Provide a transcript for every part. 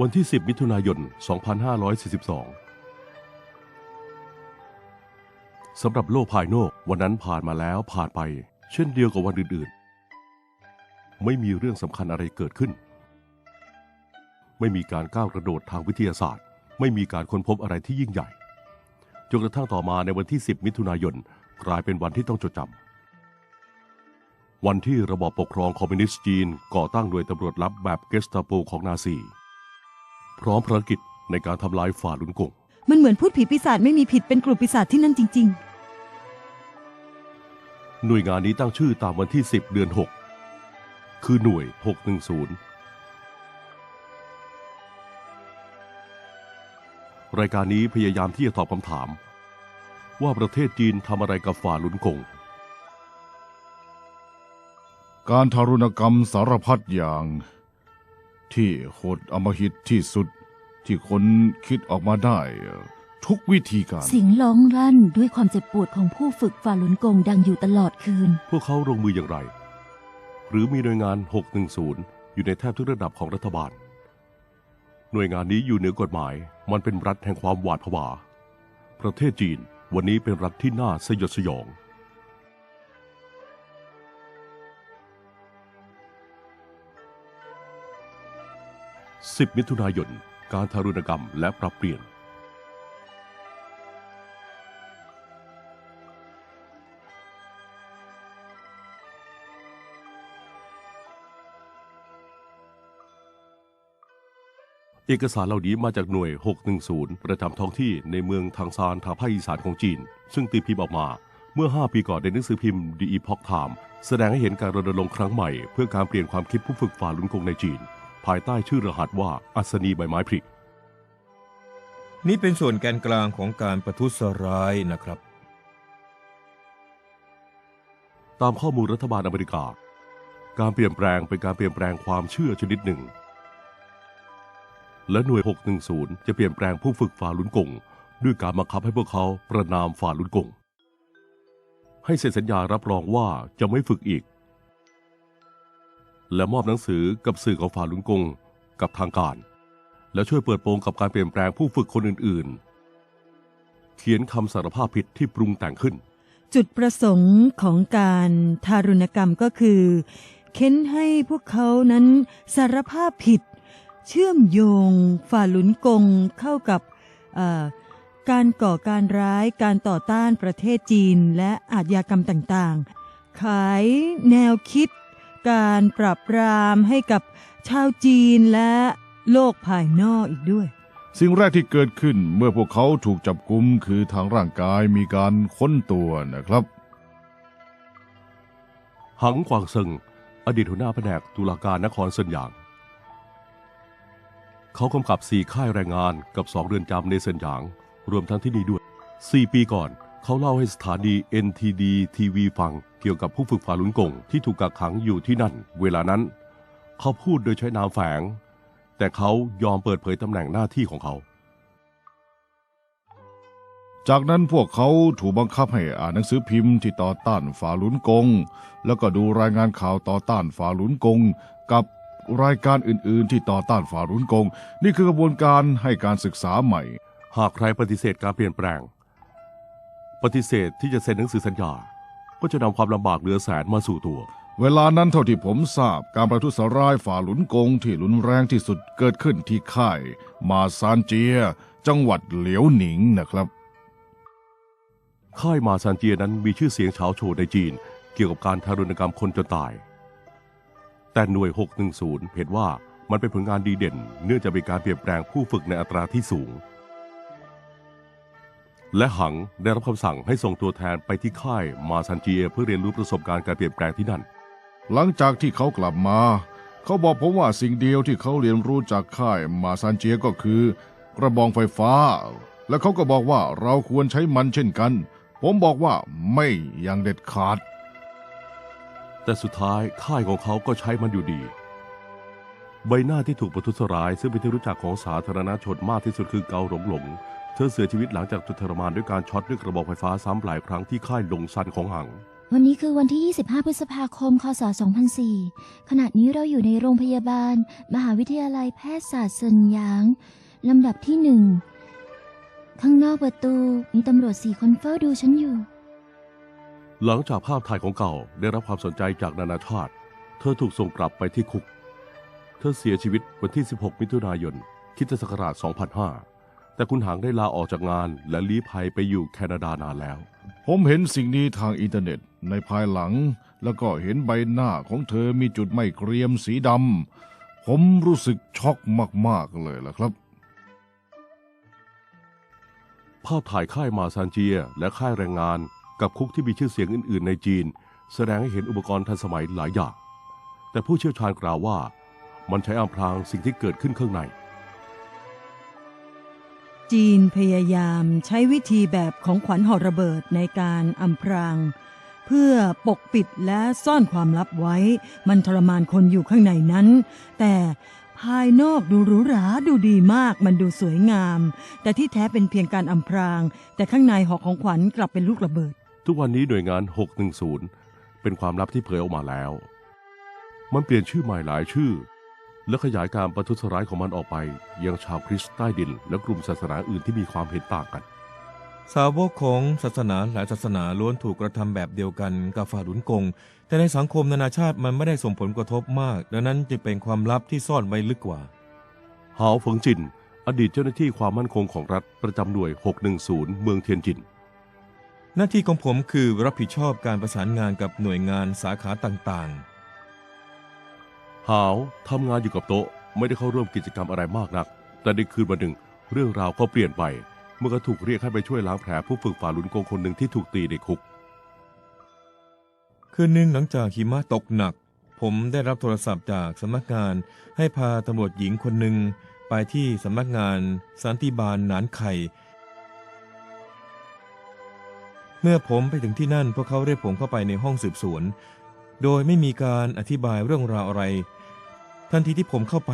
วันที่ 10 มิถุนายน 2542 สำหรับโลกภายนอกวันนั้นผ่านมาแล้วผ่านไป เช่นเดียวกับวันอื่นๆ ไม่มีเรื่องสำคัญอะไรเกิดขึ้น ไม่มีการก้าวกระโดดทางวิทยาศาสตร์ ไม่มีการค้นพบอะไรที่ยิ่งใหญ่ จนกระทั่งต่อมาในวันที่ 10 มิถุนายนกลายเป็นวันที่ต้องจดจำวันที่ระบอบปกครองคอมมิวนิสต์จีน ก่อตั้งโดยตำรวจลับแบบเกสตาโปของนาซี พร้อมภารกิจในการทำลายฝ่าลุนกง มันเหมือนพูดผีปีศาจไม่มีผิดเป็นกลุ่มปีศาจที่นั่นจริง หน่วยงานนี้ตั้งชื่อตามวันที่ 10 เดือน 6 คือหน่วย 610 รายการนี้พยายามที่จะตอบคำถาม ว่าประเทศจีนทำอะไรกับฝ่าลุนกง การทารุณกรรมสารพัดอย่าง ที่โหดอำมหิตที่สุดที่คนคิดออกมาได้ ทุกวิธีการ เสียงร้องรั่นด้วยความเจ็บปวดของผู้ฝึกฝ่าหลุนกงดังอยู่ตลอดคืน พวกเขาลงมืออย่างไร หรือมีหน่วยงาน 610 อยู่ในแทบทุกระดับของรัฐบาล หน่วยงานนี้อยู่เหนือกฎหมาย มันเป็นรัฐแห่งความหวาดผวา ประเทศจีนวันนี้เป็นรัฐที่น่าสยดสยอง 10 มิถุนายน การทารุณกรรมและปรับเปลี่ยน เอกสารเหล่านี้มาจากหน่วย 610 ประจำท้องที่ในเมืองทางซานทางภาคอีสานของจีน ซึ่งตีพิมพ์ออกมาเมื่อ 5 ปีก่อนในหนังสือพิมพ์ The Epoch Time แสดงให้เห็นการรณรงค์ครั้งใหม่ เพื่อการเปลี่ยนความคิดผู้ฝึกฝ่าลุนกงในจีน ภายใต้ชื่อรหัสว่าอัศนีใบไม้ผลินี่เป็นส่วนแกนกลางของการประทุษร้ายนะครับ ตามข้อมูลรัฐบาลอเมริกา การเปลี่ยนแปลงเป็นการเปลี่ยนแปลงความเชื่อชนิดหนึ่ง และหน่วย 610 จะเปลี่ยนแปลงผู้ฝึกฝ่าลุนกงด้วยการบังคับให้พวกเขาประนามฝ่าลุนกงให้เซ็นสัญญารับรองว่าจะไม่ฝึกอีก และมอบหนังสือกับสื่อของฝ่าลุนกงกับทางการ และช่วยเปิดโปงกับการเปลี่ยนแปลงผู้ฝึกคนอื่นๆ เขียนคำสารภาพผิดที่ปรุงแต่งขึ้น จุดประสงค์ของการทารุณกรรมก็คือ เค้นให้พวกเขานั้นสารภาพผิด เชื่อมโยง ฝ่าลุนกงเข้ากับการก่อการร้ายการต่อต้านประเทศจีนและอาชญากรรมต่างๆ ขายแนวคิด การปราบปรามให้กับชาวจีนและโลกภายนอกอีกด้วย สิ่งแรกที่เกิดขึ้นเมื่อพวกเขาถูกจับกุมคือทางร่างกายมีการค้นตัวนะครับ หังกวางเซิงอดีตหัวหน้าแผนกตุลาการนครเซินหยาง เขากำกับสี่ค่ายแรงงานกับสองเรือนจำในเซินหยาง รวมทั้งที่นี่ด้วยสี่ปีก่อน เขาเล่าให้สถานี NTD TV ฟังเกี่ยวกับผู้ฝึกฝ่าลุนกงที่ถูกกักขังอยู่ที่นั่น เวลานั้น เขาพูดโดยใช้นามแฝง แต่เขายอมเปิดเผยตำแหน่งหน้าที่ของเขา จากนั้นพวกเขาถูกบังคับให้อ่านหนังสือพิมพ์ที่ต่อต้านฝาหลุนกง แล้วก็ดูรายงานข่าวต่อต้านฝาหลุนกง กับรายการอื่น ๆ ที่ต่อต้านฝาหลุนกง นี่คือกระบวนการให้การศึกษาใหม่ หากใครปฏิเสธการเปลี่ยนแปลง ปฏิเสธที่จะเซ็นหนังสือสัญญา ก็จะนำความลำบากเหลือแสนมาสู่ตัว เวลานั้นเท่าที่ผมทราบการประทุษร้ายฝ่าหลุนกงที่รุนแรงที่สุดเกิดขึ้นที่ค่าย มาซานเจีย จังหวัดเหลียวหนิงนะครับ ค่ายมาซานเจียนั้นมีชื่อเสียงเฉาโชว์ในจีน เกี่ยวกับการทารุณกรรมคนจนตาย แต่หน่วย 610 เห็นว่ามันเป็นผลงานดีเด่น เนื่องจากเป็นการเปลี่ยนแปลงผู้ฝึกในอัตราที่สูง และหังได้รับคำสั่งให้ส่งตัวแทนไปที่ค่ายมาซานเจียเพื่อเรียนรู้ประสบการณ์การเปลี่ยนแปลงที่นั่น หลังจากที่เขากลับมา เขาบอกผมว่าสิ่งเดียวที่เขาเรียนรู้จากค่ายมาซานเจียก็คือกระบองไฟฟ้า และเขาก็บอกว่าเราควรใช้มันเช่นกัน ผมบอกว่าไม่อย่างเด็ดขาด แต่สุดท้ายค่ายของเขาก็ใช้มันอยู่ดี ใบหน้าที่ถูกประทุษร้าย ซึ่งเป็นที่รู้จักของสาธารณชนมากที่สุดคือเกาหลงหลง เธอเสียชีวิตหลังจากถูกทรมานด้วยการช็อตด้วยกระบอกไฟฟ้าซ้ำหลายครั้งที่ค่ายหลงซันของหัง วันนี้คือวันที่ 25 พฤษภาคม คศ 2004 ขณะนี้เราอยู่ในโรงพยาบาล มหาวิทยาลัยแพทยศาสตร์เซินหยาง ลำดับที่หนึ่ง ข้างนอกประตูมีตำรวจสี่คนเฝ้าดูฉันอยู่ หลังจากภาพถ่ายของเก่าได้รับความสนใจจากนานาชาติ เธอถูกส่งกลับไปที่คุก เธอเสียชีวิตวันที่ 16 มิถุนายนคริสตศักราช 2005 แต่คุณหางได้ลาออกจากงาน และลี้ภัยไปอยู่แคนาดานานแล้ว ผมเห็นสิ่งนี้ทางอินเทอร์เน็ตในภายหลัง แล้วก็เห็นใบหน้าของเธอมีจุดไม่เกรียมสีดำผมรู้สึกช็อกมาก ๆ เลยล่ะครับ ภาพถ่ายค่ายมาซานเจีย และค่ายแรงงานกับคุกที่มีชื่อเสียงอื่น ๆ ในจีน แสดงให้เห็นอุปกรณ์ทันสมัยหลายอย่าง แต่ผู้เชี่ยวชาญกล่าวว่า มันใช้อำพรางสิ่งที่เกิดขึ้นข้างใน จีนพยายามใช้วิธีแบบของขวัญห่อระเบิดในการอำพราง เพื่อปกปิดและซ่อนความลับไว้ มันทรมานคนอยู่ข้างในนั้น แต่ภายนอกดูหรูหราดูดีมาก มันดูสวยงาม แต่ที่แท้เป็นเพียงการอำพราง แต่ข้างในห่อของขวัญกลับเป็นลูกระเบิด ทุกวันนี้หน่วยงาน 610 เป็นความลับที่เผยออกมาแล้ว มันเปลี่ยนชื่อใหม่หลายชื่อ และขยายการประทุษร้ายของมันออกไป ยังชาวคริสต์ใต้ดิน และกลุ่มศาสนาอื่นที่มีความเห็นต่างกัน สาวกของศาสนาหลายศาสนาล้วนถูกกระทำแบบเดียวกันกับฝ่าหลุนกง แต่ในสังคมนานาชาติมันไม่ได้ส่งผลกระทบมาก ดังนั้นจึงเป็นความลับที่ซ่อนไว้ลึกกว่าหาวเฟิงจิน อดีตเจ้าหน้าที่ความมั่นคงของรัฐประจำหน่วย 610 เมืองเทียนจินหน้าที่ของผมคือรับผิดชอบการประสานงานกับหน่วยงานสาขาต่าง หาวทำงานอยู่กับโต๊ะ ไม่ได้เข้าร่วมกิจกรรมอะไรมากนัก แต่ในคืนวันหนึ่ง เรื่องราวก็เปลี่ยนไป เมื่อถูกเรียกให้ไปช่วยล้างแผลผู้ฝึกฝ่าลุนโกงคนหนึ่งที่ถูกตีในคุก คืนหนึ่งหลังจากหิมะตกหนัก ผมได้รับโทรศัพท์จากสำนักงานให้พาตำรวจหญิงคนหนึ่งไปที่สำนักงานสันติบาลหนานไข่ เมื่อผมไปถึงที่นั่นพวกเขาเรียกผมเข้าไปในห้องสืบสวน โดยไม่มีการอธิบายเรื่องราวอะไร ทันทีที่ผมเข้าไป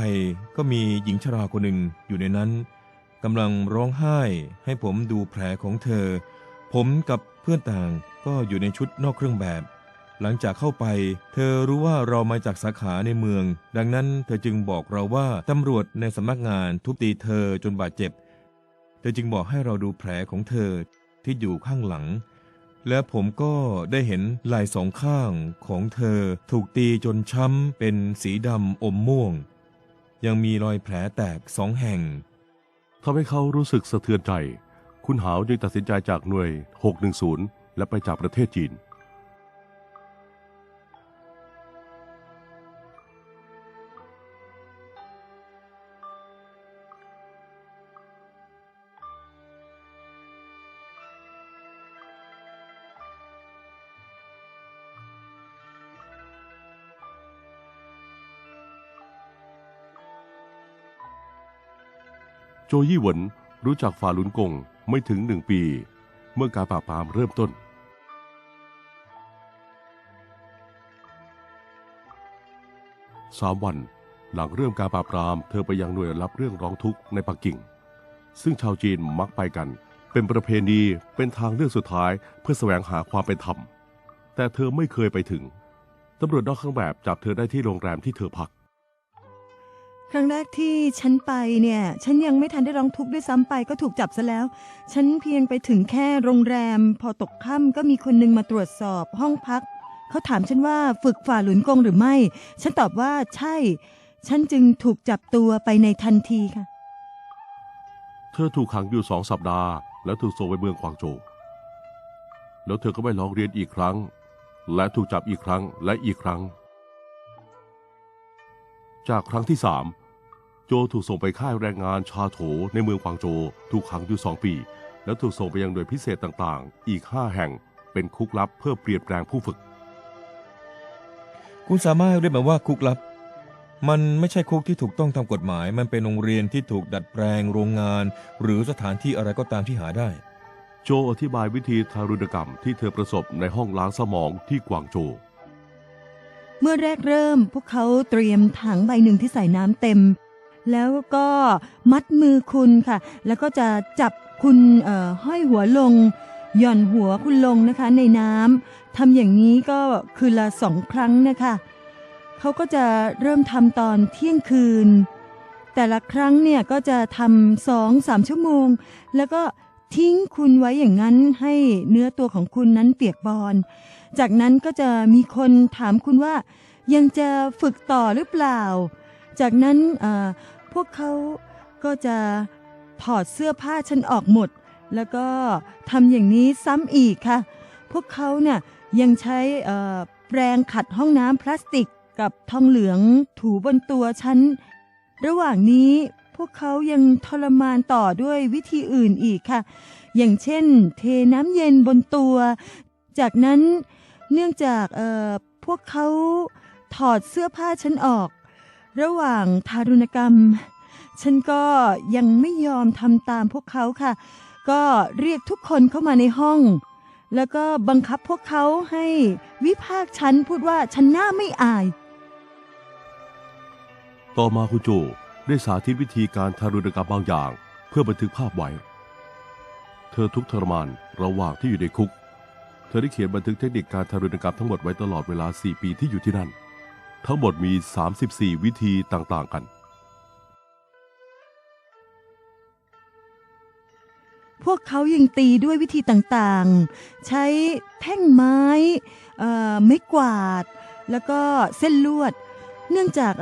ก็มีหญิงชราคนหนึ่งอยู่ในนั้นกำลังร้องไห้ให้ผมดูแผลของเธอ ผมกับเพื่อนต่างก็อยู่ในชุดนอกเครื่องแบบ หลังจากเข้าไป เธอรู้ว่าเรามาจากสาขาในเมือง ดังนั้นเธอจึงบอกเราว่าตำรวจในสำนักงานทุบตีเธอจนบาดเจ็บ เธอจึงบอกให้เราดูแผลของเธอที่อยู่ข้างหลัง และผมก็ได้เห็นไหล่สองข้างของเธอถูกตีจนช้ำเป็นสีดำอมม่วง ยังมีรอยแผลแตกสองแห่ง ทำให้เขารู้สึกสะเทือนใจ คุณหาวจึงตัดสินใจจากหน่วย 610 และไปจากประเทศจีน โจยี่หวนรู้จักฝ่าลุนกงไม่ถึงหนึ่งปี เมื่อการปราบปรามเริ่มต้น สามวันหลังเริ่มการปราบปราม เธอไปยังหน่วยรับเรื่องร้องทุกข์ในปักกิ่ง ซึ่งชาวจีนมักไปกัน เป็นประเพณีเป็นทางเลือกสุดท้ายเพื่อแสวงหาความเป็นธรรม แต่เธอไม่เคยไปถึงตำรวจนอกเครื่องแบบจับเธอได้ที่โรงแรมที่เธอพัก ครั้งแรกที่ฉันไปเนี่ย ฉันยังไม่ทันได้ร้องทุกข์ด้วยซ้ำไปก็ถูกจับซะแล้ว ฉันเพียงไปถึงแค่โรงแรม พอตกค่ำก็มีคนหนึงมาตรวจสอบห้องพัก เขาถามฉันว่าฝึกฝ่าหลุนกงหรือไม่ ฉันตอบว่าใช่ ฉันจึงถูกจับตัวไปในทันทีค่ะ เธอถูกขังอยู่สองสัปดาห์ แล้วถูกส่งไปเมืองกวางโจวแล้วเธอก็ไปร้องเรียนอีกครั้ง และถูกจับอีกครั้งและอีกครั้ง จากครั้งที่สามโจถูกส่งไปค่ายแรงงานชาโถในเมืองกวางโจวถูกขังอยู่สองปี แล้วถูกส่งไปยังหน่วยพิเศษต่างๆ อีกห้าแห่งเป็นคุกลับเพื่อเปลี่ยนแปลงผู้ฝึก คุณสามารถเรียกมันว่าคุกลับ มันไม่ใช่คุกที่ถูกต้องตามกฎหมาย มันเป็นโรงเรียนที่ถูกดัดแปลงโรงงาน หรือสถานที่อะไรก็ตามที่หาได้ โจอธิบายวิธีทารุณกรรมที่เธอประสบในห้องล้างสมองที่กวางโจว เมื่อแรกเริ่มพวกเขาเตรียมถังใบหนึ่งที่ใส่น้ำเต็ม แล้วก็มัดมือคุณค่ะ แล้วก็จะจับคุณห้อยหัวลง หย่อนหัวคุณลงนะคะในน้ำทำอย่างนี้ก็คืนละสองครั้งนะคะเขาก็จะเริ่มทำตอนเที่ยงคืน แต่ละครั้งเนี่ยก็จะทำสองสามชั่วโมง แล้วก็ทิ้งคุณไว้อย่างนั้นให้เนื้อตัวของคุณนั้นเปียกบอน จากนั้นก็จะมีคนถามคุณว่า ยังจะฝึกต่อหรือเปล่า จากนั้นพวกเขาก็จะถอดเสื้อผ้าฉันออกหมด แล้วก็ทำอย่างนี้ซ้ำอีกค่ะ พวกเขาเนี่ยยังใช้แปรงขัดห้องน้ำพลาสติกกับทองเหลืองถูบนตัวฉัน ระหว่างนี้พวกเขายังทรมานต่อด้วยวิธีอื่นอีกค่ะ อย่างเช่น เทน้ำเย็นบนตัว จากนั้น เนื่องจากเอ่อพวกเขาถอดเสื้อผ้าฉันออก ระหว่างทารุณกรรม ฉันก็ยังไม่ยอมทำตามพวกเขาค่ะ ก็เรียกทุกคนเข้ามาในห้อง แล้วก็บังคับพวกเขาให้วิพากษ์ฉันพูดว่าฉันหน้าไม่อาย ต่อมาคุณโจได้สาธิตวิธีการทารุณกรรมบางอย่าง เพื่อบันทึกภาพไว้ เธอทุกทรมานระหว่างที่อยู่ในคุก เธอได้เขียนบันทึกเทคนิคการทารุณกรรมทั้งหมดไว้ตลอดเวลา 4 ปีที่อยู่ที่นั่น ทั้งหมดมี 34 วิธีต่างๆกัน พวกเขายังตีด้วยวิธีต่างๆ ใช้แท่งไม้ไม้กวาด แล้วก็เส้นลวด เนื่องจาก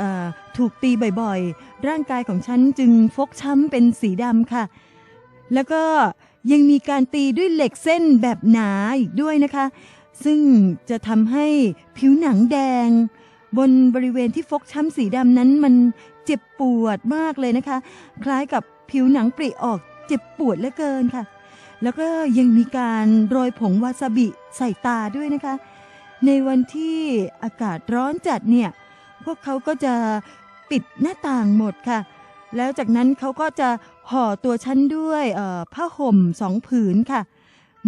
ถูกตีบ่อยๆ ร่างกายของฉันจึงฟกช้ำเป็นสีดำค่ะ แล้วก็ ยังมีการตีด้วยเหล็กเส้นแบบหนาอีกด้วยนะคะ ซึ่งจะทำให้ผิวหนังแดง บนบริเวณที่ฟกช้ำสีดำนั้นมันเจ็บปวดมากเลยนะคะ คล้ายกับผิวหนังปริออกเจ็บปวดเหลือเกินค่ะ แล้วก็ยังมีการโรยผงวาซาบิใส่ตาด้วยนะคะ ในวันที่อากาศร้อนจัดเนี่ย พวกเขาก็จะปิดหน้าต่างหมดค่ะ แล้วจากนั้นเขาก็จะ ห่อตัวฉันด้วยผ้าห่มสองผืนค่ะ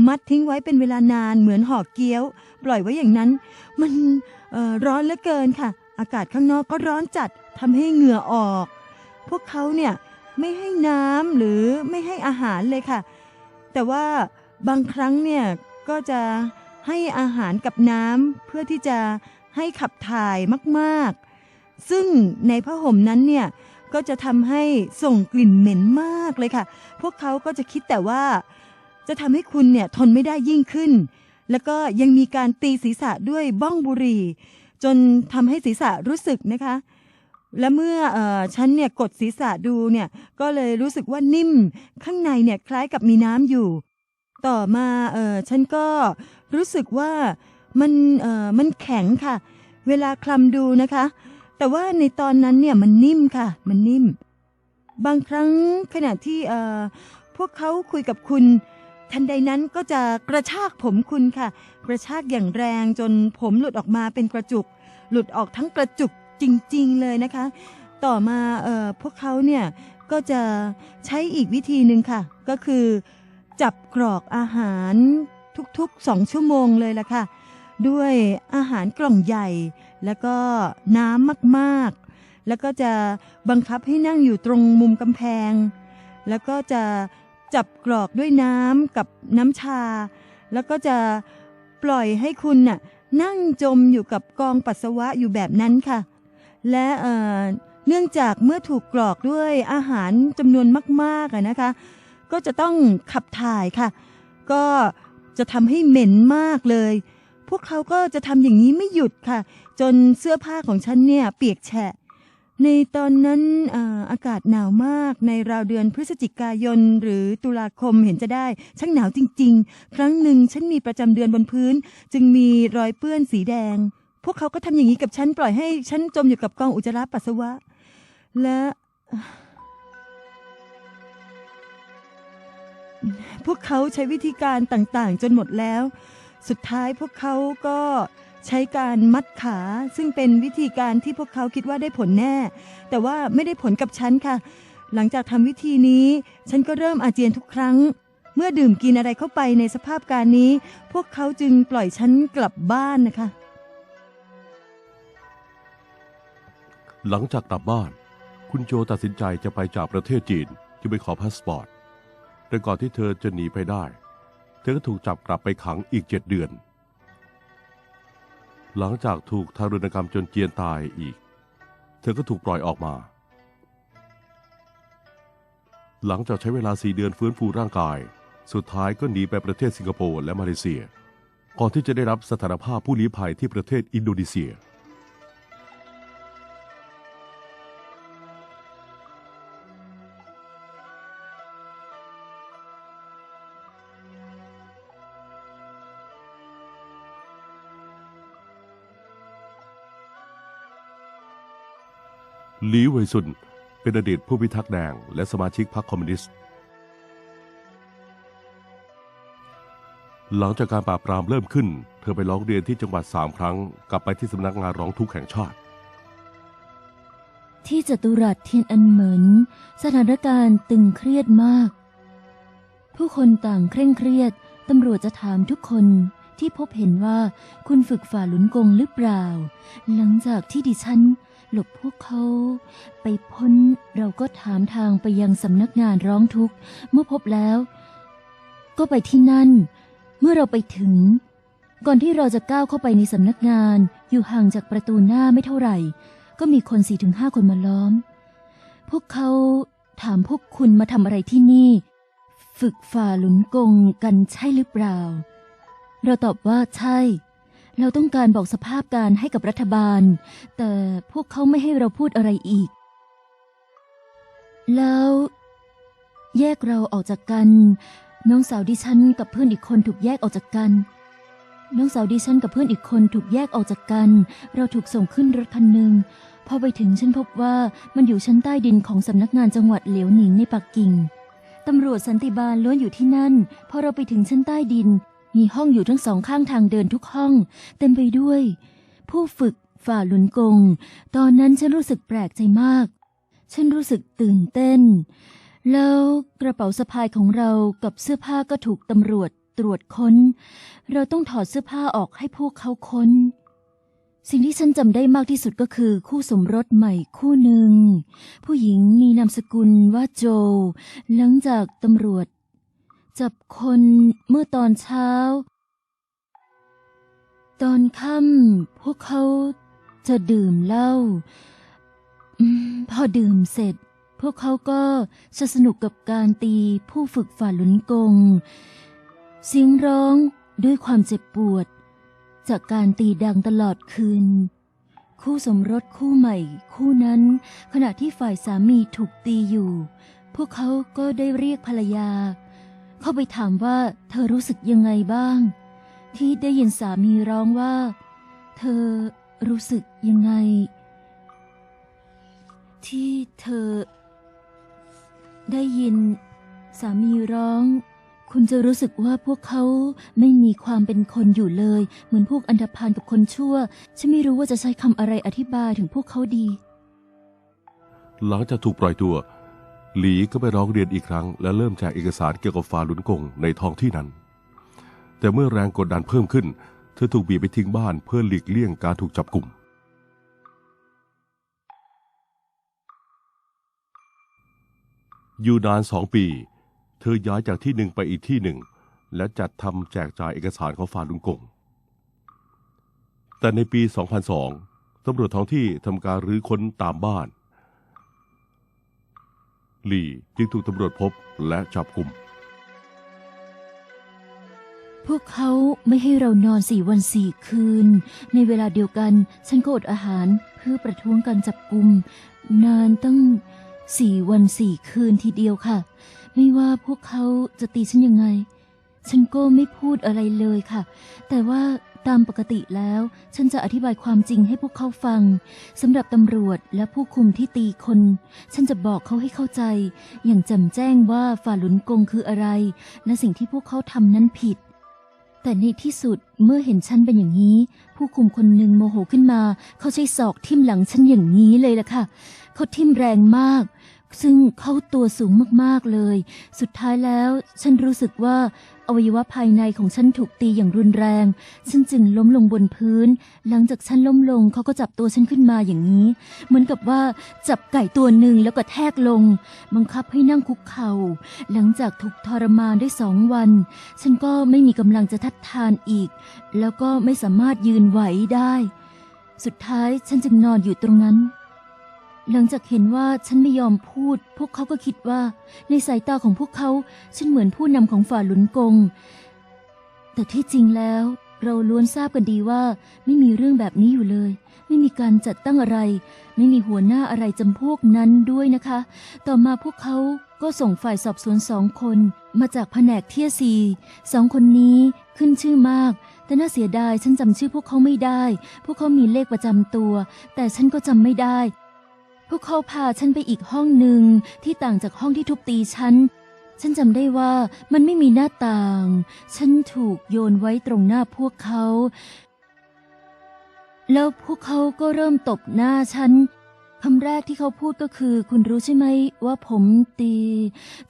มัดทิ้งไว้เป็นเวลานานเหมือนห่อเกี๊ยว ปล่อยไว้อย่างนั้น มันร้อนเหลือเกินค่ะ อากาศข้างนอกก็ร้อนจัดทำให้เหงื่อออก พวกเขาเนี่ยไม่ให้น้ำหรือไม่ให้อาหารเลยค่ะ แต่ว่าบางครั้งเนี่ยก็จะให้อาหารกับน้ำเพื่อที่จะให้ขับถ่ายมาก ๆ ซึ่งในผ้าห่มนั้นเนี่ย ก็จะทำให้ส่งกลิ่นเหม็นมากเลยค่ะ พวกเขาก็จะคิดแต่ว่า จะทำให้คุณเนี่ยทนไม่ได้ยิ่งขึ้น แล้วก็ยังมีการตีศีรษะด้วยบ้องบุหรี่ จนทำให้ศีรษะรู้สึกนะคะ และเมื่อออฉันเนี่ยกดศีรษะดูเนี่ยก็เลยรู้สึกว่านิ่ม ข้างในเนี่ยคล้ายกับมีน้ำอยู่ ต่อมาเออฉันก็รู้สึกว่ามันเออมันแข็งค่ะ เวลาคลำดูนะคะ แต่ว่าในตอนนั้นเนี่ยมันนิ่มค่ะ มันนิ่ม บางครั้งขณะที่เออพวกเขาคุยกับคุณ ทันใดนั้นก็จะกระชากผมคุณค่ะ กระชากอย่างแรงจนผมหลุดออกมาเป็นกระจุก หลุดออกทั้งกระจุกจริง ๆ เลยนะคะ ต่อมาเอ่อพวกเขาเนี่ยก็จะใช้อีกวิธีหนึ่งค่ะ ก็คือ จับกรอกอาหารทุกๆสองชั่วโมงเลยล่ะค่ะ ด้วยอาหารกล่องใหญ่ แล้วก็น้ำมากๆ แล้วก็จะบังคับให้นั่งอยู่ตรงมุมกำแพง แล้วก็จะจับกรอกด้วยน้ำกับน้ำชา แล้วก็จะปล่อยให้คุณน่ะนั่งจมอยู่กับกองปัสสาวะอยู่แบบนั้นค่ะ และเอ่อเนื่องจากเมื่อถูกกรอกด้วยอาหารจำนวนมากๆนะคะ ก็จะต้องขับถ่ายค่ะ ก็จะทำให้เหม็นมากเลย พวกเขาก็จะทำอย่างนี้ไม่หยุดค่ะ จนเสื้อผ้าของฉันเนี่ยเปียกแฉะ ในตอนนั้นอาอากาศหนาวมากในราวเดือนพฤศจิกายนหรือตุลาคมเห็นจะได้ช่างหนาวจริง ๆ ครั้งหนึ่งฉันมีประจำเดือนบนพื้น จึงมีรอยเปื้อนสีแดง พวกเขาก็ทำอย่างนี้กับฉันปล่อยให้ฉันจมอยู่กับกองอุจจาระปัสสาวะ และพวกเขาใช้วิธีการต่างๆ จนหมดแล้ว สุดท้ายพวกเขาก็ใช้การมัดขา ซึ่งเป็นวิธีการที่พวกเขาคิดว่าได้ผลแน่ แต่ว่าไม่ได้ผลกับฉันค่ะ หลังจากทำวิธีนี้ ฉันก็เริ่มอาเจียนทุกครั้ง เมื่อดื่มกินอะไรเข้าไปในสภาพการนี้ พวกเขาจึงปล่อยฉันกลับบ้านนะคะ หลังจากกลับบ้าน คุณโจตัดสินใจจะไปจากประเทศจีนจึงไปขอพาสปอร์ตแต่ก่อนที่เธอจะหนีไปได้ ธธอก็ถูกจับกลับไปขังอีกเจ็ดเดือน หลังจากถูกทารุณกรรมจนเจียนตายอีก เธอก็ถูกปล่อยออกมา หลังจากใช้เวลาสี่เดือนฟื้นฟูร่างกาย สุดท้ายก็หนีไปประเทศสิงคโปร์และมาเลเซีย ก่อนที่จะได้รับสถานภาพผู้ลี้ภัยที่ประเทศอินโดนีเซีย หลีเวยซุน เป็นอดีตผู้พิทักษ์แดง และสมาชิกพรรคคอมมิวนิสต์ หลังจากการปราบปรามเริ่มขึ้น เธอไปร้องเรียนที่จังหวัดสามครั้ง กลับไปที่สำนักงานร้องทุกข์แห่งชาติ ที่จตุรัสเทียนอันเหมินสถานการณ์ตึงเครียดมาก ผู้คนต่างเคร่งเครียดตำรวจจะถามทุกคนที่พบเห็นว่าคุณฝึกฝ่าหลุนกงหรือเปล่า หลังจากที่ดิฉัน หลบพวกเขา ไปพ้นเราก็ถามทางไปยังสำนักงานร้องทุกข์ เมื่อพบแล้ว ก็ไปที่นั่น เมื่อเราไปถึง ก่อนที่เราจะก้าวเข้าไปในสำนักงาน อยู่ห่างจากประตูหน้าไม่เท่าไหร่ ก็มีคนสี่ถึงห้าคนมาล้อม พวกเขาถามพวกคุณมาทำอะไรที่นี่ ฝึกฝ่าหลุนกงกันใช่หรือเปล่า เราตอบว่าใช่ เราต้องการบอกสภาพการให้กับรัฐบาล แต่พวกเขาไม่ให้เราพูดอะไรอีก แล้ว แยกเราออกจากกัน น้องสาวดิฉันกับเพื่อนอีกคนถูกแยกออกจากกัน น้องสาวดิฉันกับเพื่อนอีกคนถูกแยกออกจากกัน เราถูกส่งขึ้นรถคันหนึ่งพอไปถึงฉันพบว่ามันอยู่ชั้นใต้ดินของสำนักงานจังหวัดเหลียวหนิงในปักกิ่งตำรวจสันติบาลล้วนอยู่ที่นั่น พอเราไปถึงชั้นใต้ดิน มีห้องอยู่ทั้งสองข้างทางเดินทุกห้อง เต็มไปด้วย ผู้ฝึกฝ่าหลุนกง ตอนนั้นฉันรู้สึกแปลกใจมาก ฉันรู้สึกตื่นเต้น แล้วกระเป๋าสะพายของเรากับเสื้อผ้าก็ถูกตำรวจตรวจค้น เราต้องถอดเสื้อผ้าออกให้พวกเขาค้น สิ่งที่ฉันจำได้มากที่สุดก็คือ คู่สมรสใหม่คู่หนึ่ง ผู้หญิงมีนามสกุลว่าโจ หลังจากตำรวจ จับคนเมื่อตอนเช้า ตอนค่ำพวกเขาจะดื่มเหล้าพอดื่มเสร็จ พวกเขาก็จะสนุกกับการตีผู้ฝึกฝ่าหลุนกง เสียงร้องด้วยความเจ็บปวด จากการตีดังตลอดคืน คู่สมรสคู่ใหม่ คู่นั้น ขณะที่ฝ่ายสามีถูกตีอยู่ พวกเขาก็ได้เรียกภรรยา เข้าไปถามว่าเธอรู้สึกยังไงบ้าง ที่ได้ยินสามีร้องว่า เธอรู้สึกยังไง ที่เธอ ได้ยินสามีร้อง คุณจะรู้สึกว่าพวกเขาไม่มีความเป็นคนอยู่เลย เหมือนพวกอันธพาลกับคนชั่ว ฉันไม่รู้ว่าจะใช้คำอะไรอธิบายถึงพวกเขาดี หลังจากถูกปล่อยตัว หลีก็ไปร้องเรียนอีกครั้ง และเริ่มแจกเอกสารเกี่ยวกับฟาลุนกงในท้องที่นั้น แต่เมื่อแรงกดดันเพิ่มขึ้น เธอถูกบีบไปทิ้งบ้านเพื่อหลีกเลี่ยงการถูกจับกลุ่ม อยู่นานสองปี เธอย้ายจากที่หนึ่งไปอีกที่หนึ่ง และจัดทำแจกจ่ายเอกสารของฟาลุนกง แต่ในปี 2002ตำรวจท้องที่ทำการรื้อค้นตามบ้าน หลี่จึงถูกตำรวจพบและจับกลุ่มพวกเขาไม่ให้เรานอนสี่วันสี่คืน ในเวลาเดียวกัน ฉันก็อดอาหารเพื่อประท้วงการจับกลุ่มนานตั้งสี่วันสี่คืนทีเดียวค่ะ ไม่ว่าพวกเขาจะตีฉันยังไง ฉันก็ไม่พูดอะไรเลยค่ะ แต่ว่า ตามปกติแล้ว ฉันจะอธิบายความจริงให้พวกเขาฟังสำหรับตำรวจและผู้คุมที่ตีคน ฉันจะบอกเขาให้เข้าใจ อย่างแจ่มแจ้งว่าฝ่าหลุนกงคืออะไร และสิ่งที่พวกเขาทำนั้นผิด แต่ในที่สุดเมื่อเห็นฉันเป็นอย่างนี้ ผู้คุมคนหนึ่งโมโหขึ้นมา เขาใช้ศอกทิ่มหลังฉันอย่างนี้เลยล่ะค่ะ เขาทิ่มแรงมาก ซึ่งเข้าตัวสูงมากๆเลย สุดท้ายแล้วฉันรู้สึกว่าอวัยวะภายในของฉันถูกตีอย่างรุนแรง ฉันจึงล้มลงบนพื้น หลังจากฉันล้มลงเขาก็จับตัวฉันขึ้นมาอย่างนี้ เหมือนกับว่าจับไก่ตัวหนึ่งแล้วก็แทกลง บังคับให้นั่งคุกเข่า หลังจากถูกทรมานได้สองวัน ฉันก็ไม่มีกำลังจะทัดทานอีก แล้วก็ไม่สามารถยืนไหวได้ สุดท้ายฉันจึงนอนอยู่ตรงนั้น หลังจากเห็นว่าฉันไม่ยอมพูด พวกเขาก็คิดว่า ในสายตาของพวกเขาฉันเหมือนผู้นำของฝ่าหลุนกง แต่ที่จริงแล้ว เราล้วนทราบกันดีว่า ไม่มีเรื่องแบบนี้อยู่เลย ไม่มีการจัดตั้งอะไร ไม่มีหัวหน้าอะไรจำพวกนั้นด้วยนะคะ ต่อมาพวกเขาก็ส่งฝ่ายสอบสวนสองคน มาจากแผนกเทียซีสองคนนี้ขึ้นชื่อมาก แต่น่าเสียดายฉันจำชื่อพวกเขาไม่ได้ พวกเขามีเลขประจำตัว แต่ฉันก็จำไม่ได้ พวกเขาพาฉันไปอีกห้องหนึ่งที่ต่างจากห้องที่ทุบตีฉัน ฉันจำได้ว่ามันไม่มีหน้าต่าง ฉันถูกโยนไว้ตรงหน้าพวกเขา แล้วพวกเขาก็เริ่มตบหน้าฉันคำแรกที่เขาพูดก็คือ คุณรู้ใช่ไหมว่าผมตี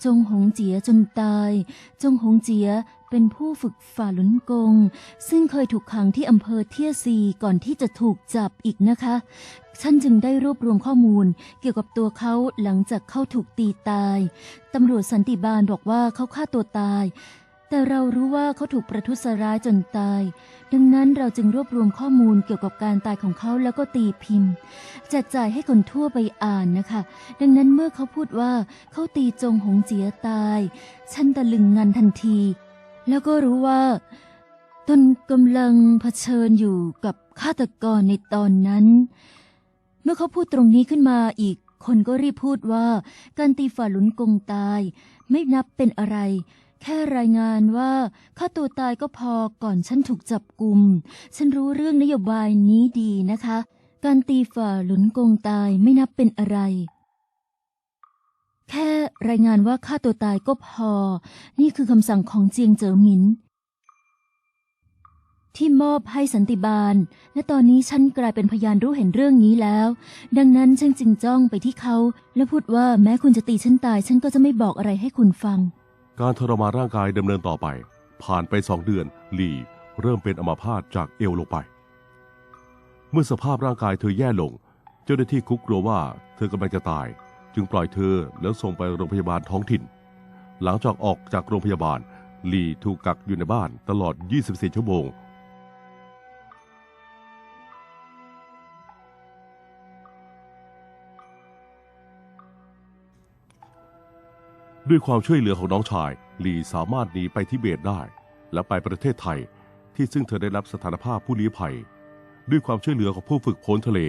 จงหงเจียจนตาย จงหงเจีย เป็นผู้ฝึกฝ่าลุนกง ซึ่งเคยถูกขังที่อำเภอเทียซีก่อนที่จะถูกจับอีกนะคะ ฉันจึงได้รวบรวมข้อมูล เกี่ยวกับตัวเขาหลังจากเขาถูกตีตาย ตำรวจสันติบาลบอกว่าเขาฆ่าตัวตาย แต่เรารู้ว่าเขาถูกประทุษร้ายจนตาย ดังนั้นเราจึงรวบรวมข้อมูลเกี่ยวกับการตายของเขาแล้วก็ตีพิมพ์แจกจ่ายให้คนทั่วไปอ่านนะคะ ดังนั้นเมื่อเขาพูดว่าเขาตีจงหงเจียตาย ฉันตะลึงงันทันที แล้วก็รู้ว่า ตนกำลังเผชิญอยู่กับฆาตกรในตอนนั้น เมื่อเขาพูดตรงนี้ขึ้นมาอีก คนก็รีบพูดว่าการตีฝ่าหลุนกงตาย ไม่นับเป็นอะไร แค่รายงานว่าฆ่าตัวตายก็พอก่อนฉันถูกจับกลุม ฉันรู้เรื่องนโยบายนี้ดีนะคะ การตีฝ่าหลุนกงตายไม่นับเป็นอะไร แค่รายงานว่าฆ่าตัวตายก็พอ นี่คือคำสั่งของเจียงเจ๋อหมิน ที่มอบให้สันติบาล และตอนนี้ฉันกลายเป็นพยานรู้เห็นเรื่องนี้แล้ว ดังนั้นฉันจึงจ้องไปที่เขา และพูดว่าแม้คุณจะตีฉันตาย ฉันก็จะไม่บอกอะไรให้คุณฟัง การทรมานร่างกายดำเนินต่อไป ผ่านไปสองเดือน หลี่ เริ่มเป็นอัมพาตจากเอวลงไป เมื่อสภาพร่างกายเธอแย่ลง เจ้าหน้าที่คุกกลัวว่าเธอกำลังจะตาย จึงปล่อยเธอแล้วส่งไปโรงพยาบาลท้องถิ่น หลังจากออกจากโรงพยาบาลลีถูกกักอยู่ในบ้านตลอด 24 ชั่วโมง ด้วยความช่วยเหลือของน้องชายลีสามารถหนีไปทิเบตได้ และไปประเทศไทยที่ซึ่งเธอได้รับสถานภาพผู้ลี้ภัย ด้วยความช่วยเหลือของผู้ฝึกพ้นทะเล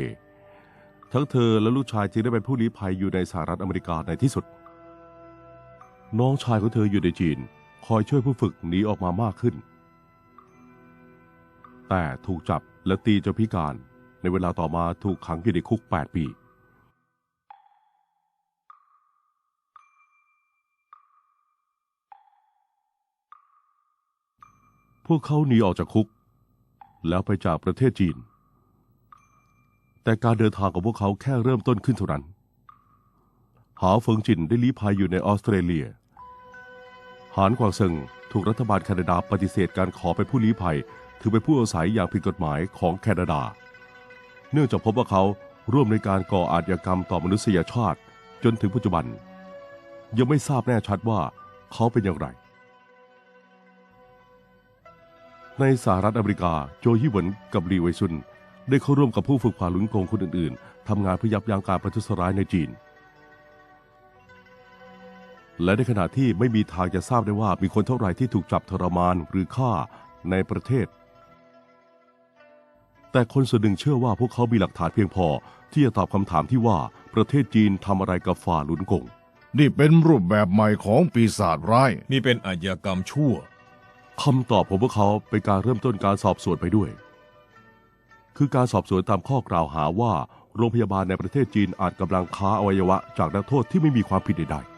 ทั้งเธอและลูกชายจึงได้เป็นผู้ลี้ภัยอยู่ในสหรัฐอเมริกาในที่สุด น้องชายของเธออยู่ในจีน คอยช่วยผู้ฝึกหนีออกมามากขึ้น แต่ถูกจับและตีจนพิการ ในเวลาต่อมาถูกขังอยู่ในคุก 8 ปี พวกเขาหนีออกจากคุก แล้วไปจากประเทศจีน แต่การเดินทางของพวกเขาแค่เริ่มต้นขึ้นเท่านั้น หาเฟิงจินได้ลี้ภัยอยู่ในออสเตรเลีย หานกวางเซิงถูกรัฐบาลแคนาดาปฏิเสธการขอเป็นผู้ลี้ภัย ถือเป็นผู้อาศัยอย่างผิดกฎหมายของแคนาดา เนื่องจากพบว่าเขาร่วมในการก่ออาชญากรรมต่อมนุษยชาติจนถึงปัจจุบัน ยังไม่ทราบแน่ชัดว่าเขาเป็นอย่างไร ในสหรัฐอเมริกาโจฮีเวนกับลีไวซุน ได้เข้าร่วมกับผู้ฝึกผ่าหลุนกงคนอื่นๆทำงานเพื่อยับยั้งการประทุษร้ายในจีน และในขณะที่ไม่มีทางจะทราบได้ว่ามีคนเท่าไหร่ที่ถูกจับทรมานหรือฆ่าในประเทศ แต่คนส่วนหนึ่งเชื่อว่าพวกเขามีหลักฐานเพียงพอ ที่จะตอบคำถามที่ว่าประเทศจีนทำอะไรกับฝ่าหลุนกงนี่เป็นรูปแบบใหม่ของปีศาจร้าย นี่เป็นอาชญากรรมชั่ว คำตอบของพวกเขาเป็นการเริ่มต้นการสอบสวนไปด้วย คือการสอบสวนตามข้อกล่าวหาว่า โรงพยาบาลในประเทศจีนอาจกำลังค้าอวัยวะจากนักโทษที่ไม่มีความผิดใดๆ